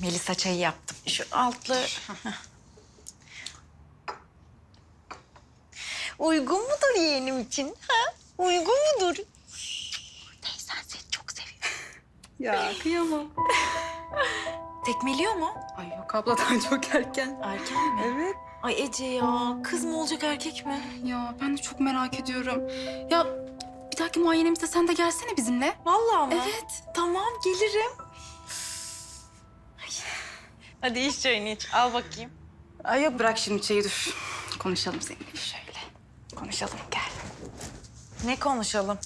Melisa çayı yaptım. Şu altlı... Uygun mudur yeğenim için? Ha? Uygun mudur? Teyzen seni çok seviyor. Ya kıyamam. Tekmeliyor mu? Ay yok abla daha çok erken. Erken mi? Evet. Ay Ece ya, kız mı olacak erkek mi? Ya ben de çok merak ediyorum. Ya bir dahaki muayenemizde sen de gelsene bizimle. Vallahi mı? Evet. Tamam, gelirim. Hadi iç çayını iç. Al bakayım. Ay yok bırak şimdi çayı dur. Konuşalım seninle şöyle. Konuşalım gel. Ne konuşalım?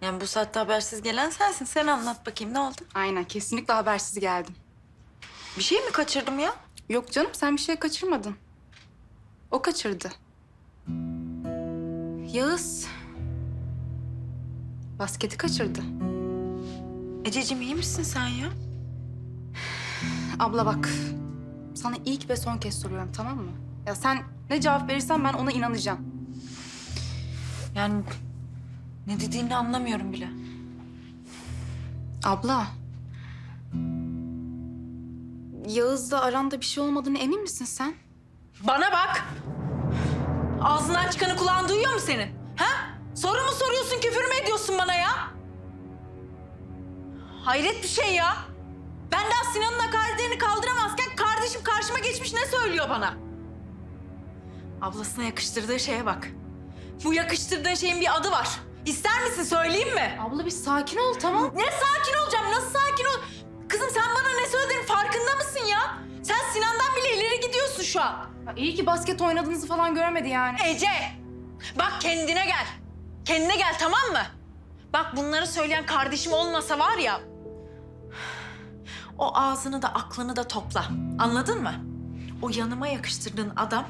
Yani bu saatte habersiz gelen sensin. Sen anlat bakayım ne oldu? Aynen kesinlikle habersiz geldim. Bir şey mi kaçırdım ya? Yok canım sen bir şey kaçırmadın. O kaçırdı. Yağız basketi kaçırdı. Ececiğim iyi misin sen ya? Abla bak. Sana ilk ve son kez soruyorum tamam mı? Ya sen ne cevap verirsen ben ona inanacağım. Yani ne dediğini anlamıyorum bile. Abla. Yağız'la aranda bir şey olmadığını emin misin sen? Bana bak! Ağzından çıkanı kulağın duyuyor mu senin? Ha? Soru mu soruyorsun, küfür mü ediyorsun bana ya? Hayret bir şey ya. Ben daha Sinan'ın hakaretlerini kaldıramazken kardeşim karşıma geçmiş ne söylüyor bana? Ablasına yakıştırdığı şeye bak. Bu yakıştırdığın şeyin bir adı var. İster misin söyleyeyim mi? Abla bir sakin ol tamam. Ne sakin olacağım? Nasıl sakin ol? Kızım sen bana ne söylediğinin farkında mısın ya? Sen Sinan'dan bile ileri gidiyorsun şu an. Ya iyi ki basket oynadığınızı falan görmedi yani. Ece! Bak kendine gel. Kendine gel tamam mı? Bak bunları söyleyen kardeşim olmasa var ya... O ağzını da aklını da topla. Anladın mı? O yanıma yakıştırdığın adam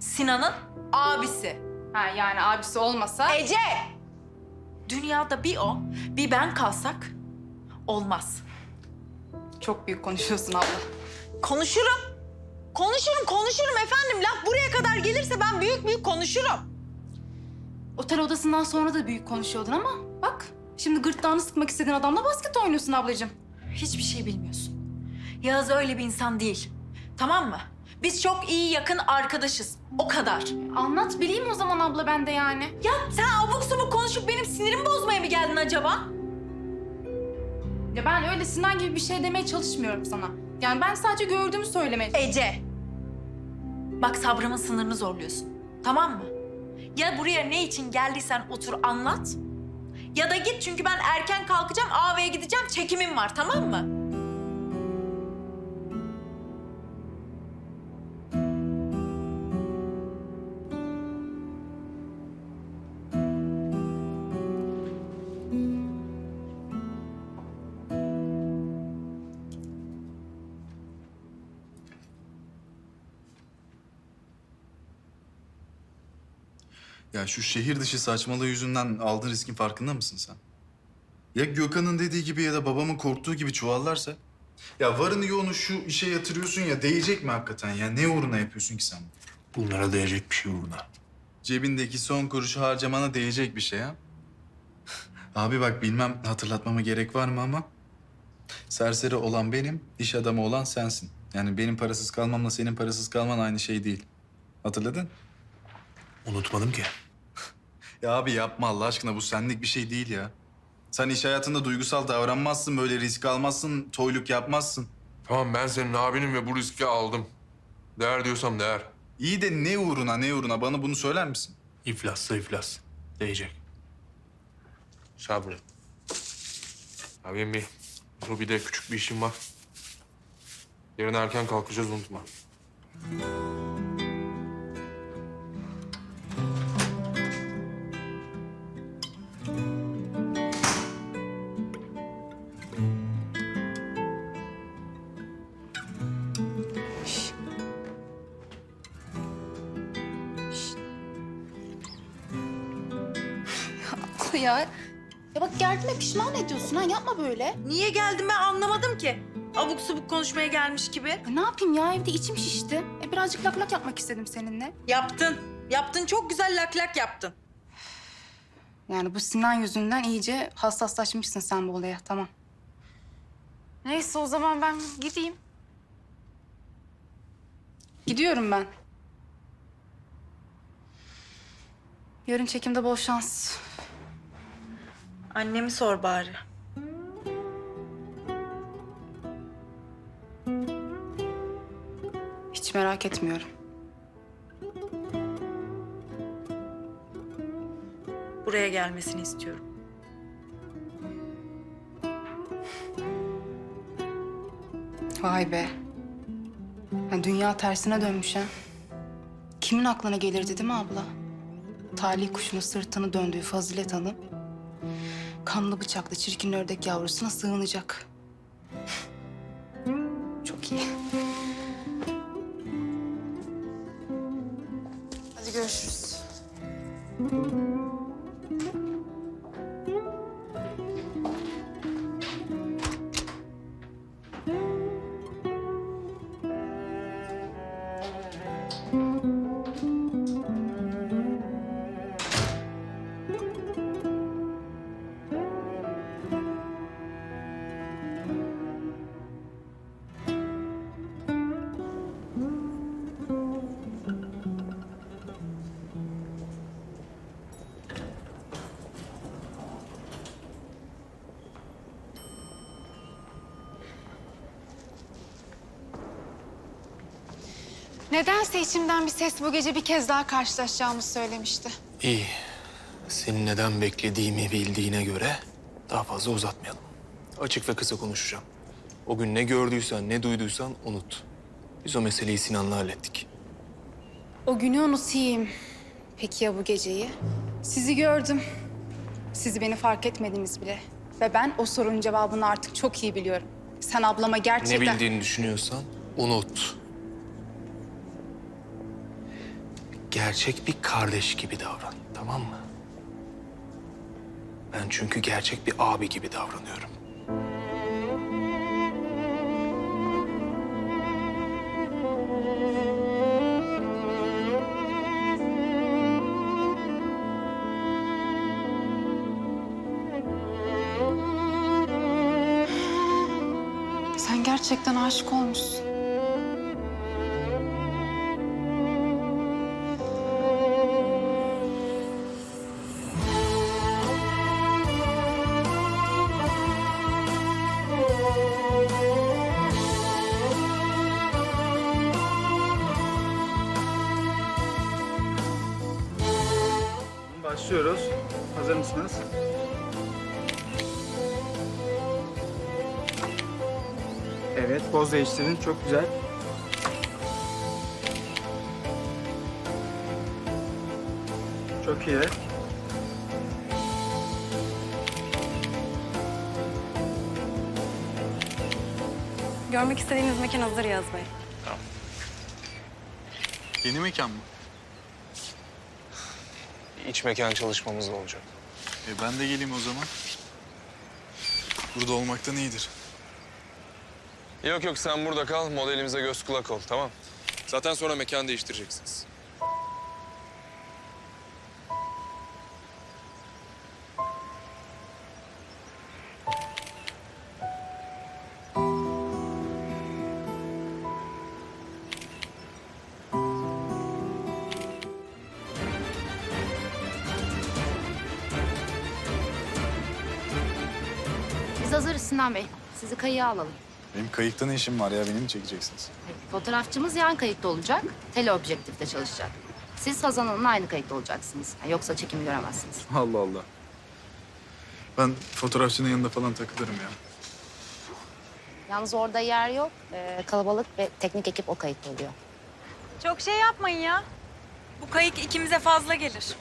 Sinan'ın abisi. Ha yani abisi olmasa. Ece! Dünyada bir o, bir ben kalsak olmaz. Çok büyük konuşuyorsun abla. Konuşurum. Konuşurum, konuşurum efendim. Laf buraya kadar gelirse ben büyük büyük konuşurum. Otel odasından sonra da büyük konuşuyordun ama bak. Şimdi gırtlağını sıkmak istediğin adamla basket oynuyorsun ablacığım. Hiçbir şey bilmiyorsun. Yağız öyle bir insan değil. Tamam mı? Biz çok iyi yakın arkadaşız. O kadar. Anlat bileyim o zaman abla ben de yani. Ya sen abuk subuk konuşup benim sinirimi bozmaya mı geldin acaba? Ya ben öyle Sinan gibi bir şey demeye çalışmıyorum sana. Yani ben sadece gördüğümü söylemeye Ece. Bak sabrımın sınırını zorluyorsun. Tamam mı? Ya buraya ne için geldiysen otur anlat. Ya da git çünkü ben erken kalkacağım, AV'ye gideceğim, çekimim var tamam mı? Ya şu şehir dışı saçmalığı yüzünden aldığın riskin farkında mısın sen? Ya Gökhan'ın dediği gibi ya da babamın korktuğu gibi çuvallarsa? Ya varını yoğunu şu işe yatırıyorsun ya değecek mi hakikaten ya? Ne uğruna yapıyorsun ki sen? Bunlara değecek bir şey uğruna. Cebindeki son kuruşu harcamana değecek bir şey ha? Abi bak bilmem hatırlatmama gerek var mı ama... Serseri olan benim, iş adamı olan sensin. Yani benim parasız kalmamla senin parasız kalman aynı şey değil. Hatırladın? Unutmadım ki. Ya abi yapma Allah aşkına bu senlik bir şey değil ya. Sen iş hayatında duygusal davranmazsın, böyle risk almazsın, toyluk yapmazsın. Tamam ben senin abinim ve bu riski aldım. Değer diyorsam değer. İyi de ne uğruna ne uğruna bana bunu söyler misin? İflassa iflas. Değecek. Sabret. Abim bir, bir de küçük bir işim var. Yarın erken kalkacağız unutma. Ya. Ya bak geldiğime pişman ediyorsun ha yapma böyle. Niye geldim ben anlamadım ki. Abuk subuk konuşmaya gelmiş gibi. Ya ne yapayım ya evde içim şişti. E birazcık lak lak yapmak istedim seninle. Yaptın. Yaptın çok güzel lak lak yaptın. Yani bu Sinan yüzünden iyice hassaslaşmışsın sen bu olaya tamam. Neyse o zaman ben gideyim. Gidiyorum ben. Yarın çekimde bol şans. Annemi sor bari. Hiç merak etmiyorum. Buraya gelmesini istiyorum. Vay be. Ya dünya tersine dönmüş ha. Kimin aklına gelirdi değil mi abla? Talih kuşuna sırtını döndüğü Fazilet Hanım... ...kanlı bıçaklı çirkin ördek yavrusuna sığınacak. Çok iyi. Hadi görüşürüz. Nedense içimden bir ses bu gece bir kez daha karşılaşacağımızı söylemişti. İyi. Seni neden beklediğimi bildiğine göre daha fazla uzatmayalım. Açık ve kısa konuşacağım. O gün ne gördüysen, ne duyduysan unut. Biz o meseleyi Sinan'la hallettik. O günü unutayım. Peki ya bu geceyi? Sizi gördüm. Sizi beni fark etmediniz bile. Ve ben o sorunun cevabını artık çok iyi biliyorum. Sen ablama gerçekten... Ne bildiğini düşünüyorsan unut. Gerçek bir kardeş gibi davran, tamam mı? Ben çünkü gerçek bir abi gibi davranıyorum. Sen gerçekten aşık olmuşsun. Başlıyoruz. Hazır mısınız? Evet, poz değiştirin. Çok güzel. Çok iyi. Görmek istediğiniz mekan hazır Yaz Bey. Yeni mekan mı? İç mekan çalışmamız da olacak. E ben de geleyim o zaman. Burada olmaktan iyidir. Yok yok sen burada kal, modelimize göz kulak ol tamam. Zaten sonra mekan değiştireceksiniz. Sinan Bey. Sizi kayığa alalım. Benim kayıkta ne işim var ya? Beni mi çekeceksiniz? Fotoğrafçımız yan kayıkta olacak. Teleobjektifte çalışacak. Siz Hazan Hanım'la aynı kayıkta olacaksınız. Yani Yoksa çekimi göremezsiniz. Allah Allah. Ben fotoğrafçının yanında falan takılırım ya. Yalnız orada yer yok. Ee, kalabalık ve teknik ekip o kayıkta oluyor. Çok şey yapmayın ya. Bu kayık ikimize fazla gelir.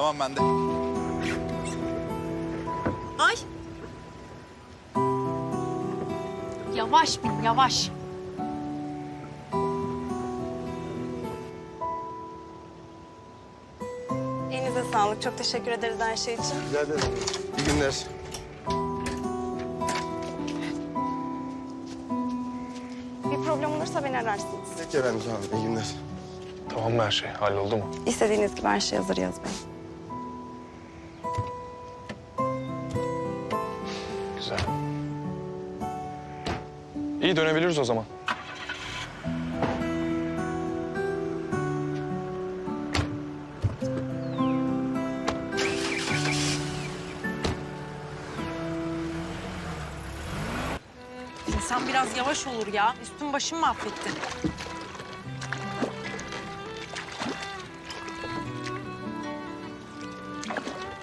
Tamam ben de. Ay Yavaş bin, yavaş. Elinize sağlık. Çok teşekkür ederiz her şey için. İyi günler. Bir problem olursa beni ararsınız. Peki efendim, olun. İyi günler. Tamam mı her şey? Halloldu mu? İstediğiniz gibi her şey hazır Yaz Bey. Dönebiliriz o zaman. İnsan biraz yavaş olur ya. Üstüm başım mahvettin.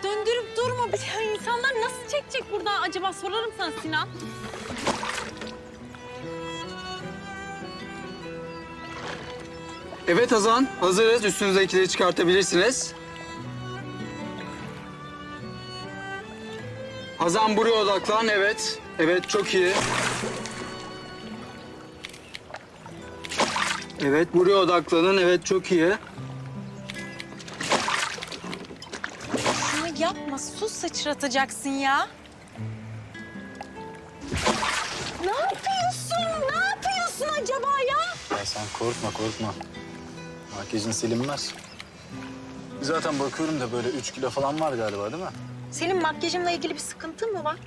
Döndürüp durma. Bir insanlar nasıl çekecek buradan acaba? Sorarım sana Sinan. Evet Hazan, hazırız. Üstünüzdekileri çıkartabilirsiniz. Hazan buraya odaklan, evet. Evet, çok iyi. Evet, buraya odaklanın. Evet, çok iyi. Şunu yapma. Sus sıçratacaksın ya. Ne yapıyorsun? Ne yapıyorsun acaba ya? Ya sen korkma korkma. Makyajın silinmez. Zaten bakıyorum da böyle üç kilo falan var galiba değil mi? Senin makyajımla ilgili bir sıkıntın mı var?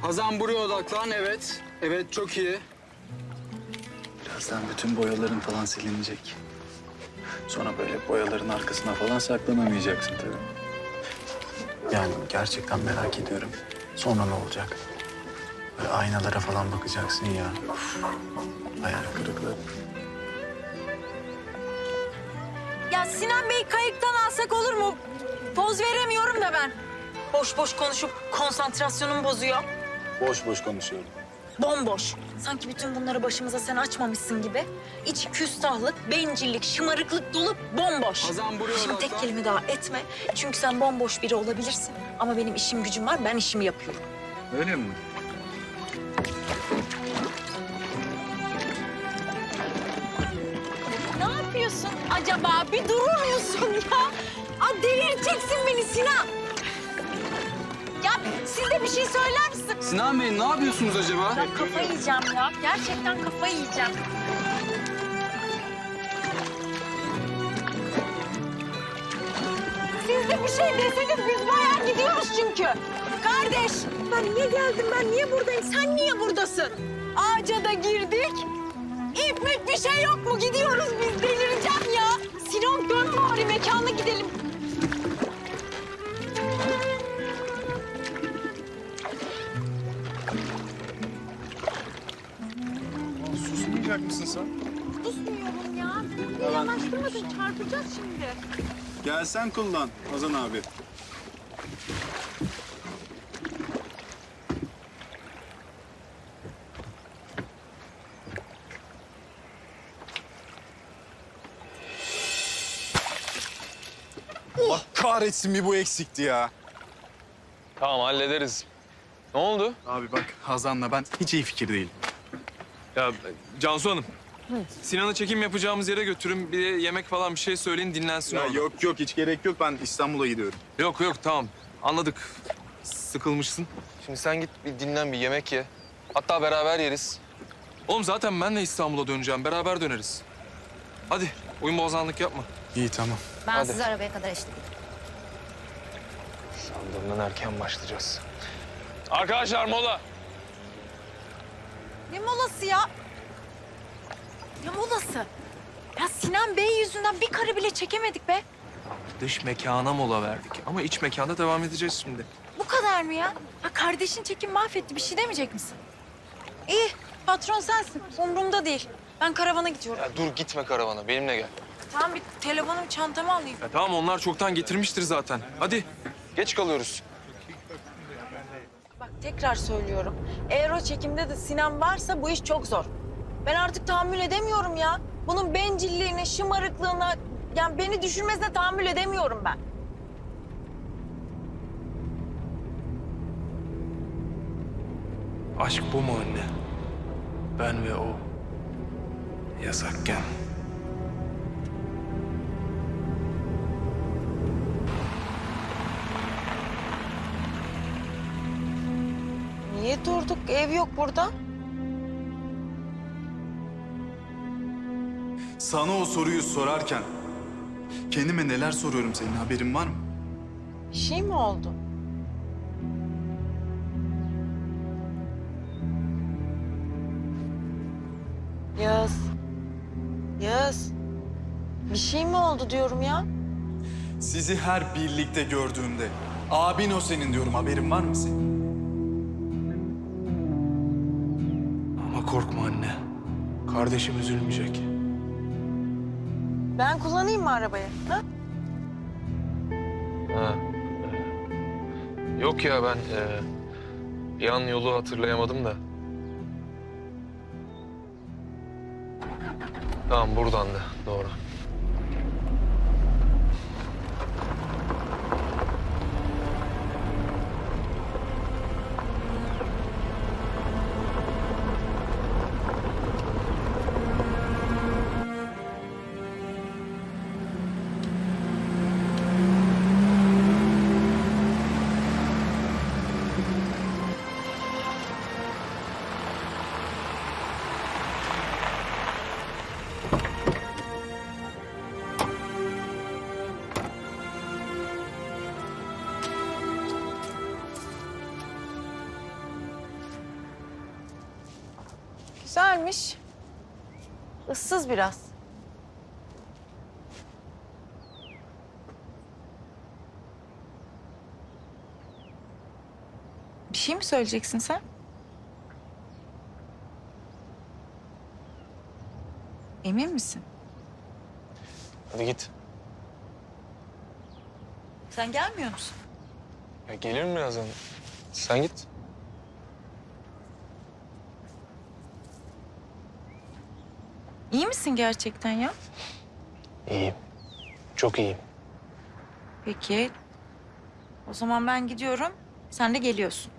Hazan buraya odaklan, evet. Evet, çok iyi. Birazdan bütün boyaların falan silinecek. Sonra böyle boyaların arkasına falan saklanamayacaksın tabii. Yani gerçekten merak ediyorum. Sonra ne olacak? Böyle aynalara falan bakacaksın ya. Uf, hayal kırıklığı. Sinan Bey kayıktan alsak olur mu? Poz veremiyorum da ben. Boş boş konuşup konsantrasyonumu bozuyor. Boş boş konuşuyorum. Bomboş. Sanki bütün bunları başımıza sen açmamışsın gibi. İç küstahlık, bencillik, şımarıklık dolu bomboş. Hazan buraya Şimdi tek kelime daha etme. Çünkü sen bomboş biri olabilirsin. Ama benim işim gücüm var, ben işimi yapıyorum. Öyle mi? Acaba? Bir durur musun ya? Aa, delireceksin beni Sinan. Ya siz de bir şey söyler misin? Sinan Bey, ne yapıyorsunuz acaba? Ya kafayı yiyeceğim ya. Gerçekten kafayı yiyeceğim. Siz de bir şey deseniz biz bayağı gidiyoruz çünkü. Kardeş. Ben niye geldim? Ben niye buradayım? Sen niye buradasın? Ağaca da girdik. İp bir şey yok mu? Gidiyoruz biz. Delireceğim Sinan dön bari mekana gidelim. Susmayacak mısın sen? Susmuyorum ya. Niye yanaştırmadın? Çarpacağız şimdi. Gel sen kullan Ozan abi. Kahretsin bir bu eksikti ya. Tamam hallederiz. Ne oldu? Abi bak Hazan'la ben hiç iyi fikir değilim. Ya Cansu Hanım. Sinan'ı çekim yapacağımız yere götürün. Bir de yemek falan bir şey söyleyin dinlensin Ya orada. yok yok hiç gerek yok ben İstanbul'a gidiyorum. Yok yok tamam anladık. Sıkılmışsın. Şimdi sen git bir dinlen bir yemek ye. Hatta beraber yeriz. Oğlum zaten ben de İstanbul'a döneceğim. Beraber döneriz. Hadi oyun bozanlık yapma. İyi tamam. Ben Hadi. sizi arabaya kadar eşlik edeyim. Sandığımdan erken başlayacağız. Arkadaşlar mola. Ne molası ya? Ne molası? Ya Sinan Bey yüzünden bir karı bile çekemedik be. Dış mekana mola verdik ama iç mekanda devam edeceğiz şimdi. Bu kadar mı ya? Ha kardeşin çekim mahvetti. Bir şey demeyecek misin? İyi. Patron sensin. Umurumda değil. Ben karavana gidiyorum. Ya dur gitme karavana benimle gel. Tamam bir telefonumu çantama alayım. Ya tamam onlar çoktan getirmiştir zaten. Hadi. Geç kalıyoruz. Bak tekrar söylüyorum. Eğer o çekimde de Sinan varsa bu iş çok zor. Ben artık tahammül edemiyorum ya. Bunun bencilliğine, şımarıklığına... Yani beni düşürmesine tahammül edemiyorum ben. Aşk bu mu anne? Ben ve o. Yasakken. Durduk? Ev yok burada. sana o soruyu sorarken kendime neler soruyorum senin haberin var mı? Bir şey mi oldu? Yağız. Yağız. Bir şey mi oldu diyorum ya? Sizi her birlikte gördüğümde abin o senin diyorum haberin var mı senin? Korkma anne. Kardeşim üzülmeyecek. Ben kullanayım mı arabayı? Ha? Ha. Yok ya ben e, bir an yolu hatırlayamadım da. Tamam buradan da doğru. Güzelmiş. Issız biraz. Bir şey mi söyleyeceksin sen? Emin misin? Hadi git. Sen gelmiyor musun? Ya gelirim birazdan. Sen git. İyi misin gerçekten ya? İyiyim. Çok iyiyim. Peki. O zaman ben gidiyorum. Sen de geliyorsun.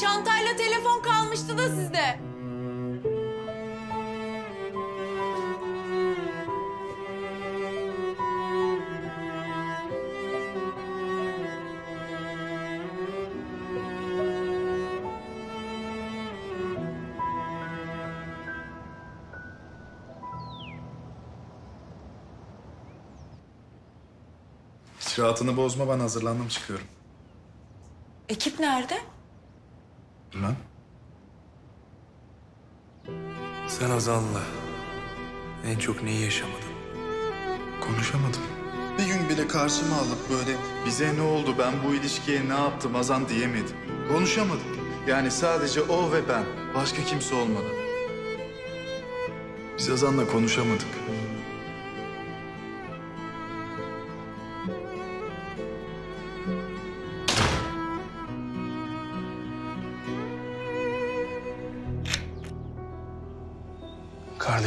Çantayla telefon kalmıştı da sizde. Hiç rahatını bozma ben hazırlandım çıkıyorum. Ekip nerede? Sen Hazal'la en çok neyi yaşamadın? Konuşamadım. Bir gün bile karşıma alıp böyle bize ne oldu ben bu ilişkiye ne yaptım Azan diyemedim. Konuşamadık. Yani sadece o ve ben. Başka kimse olmadı. Biz Azan'la konuşamadık.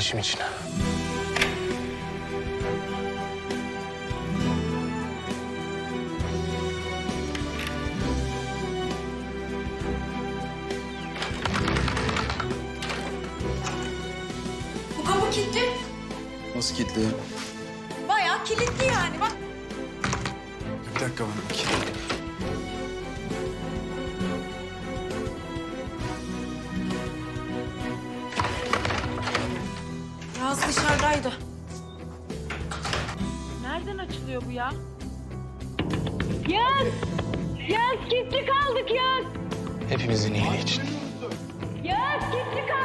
kardeşim için. Bu kapı kilitli. Nasıl kilitli? Bayağı kilitli yani bak. Bir dakika bana bakayım. Yaz dışarıdaydı. Nereden açılıyor bu ya? Yaz! Yaz kilitli kaldık Yaz! Hepimizin iyiliği için. Yaz kilitli kaldık!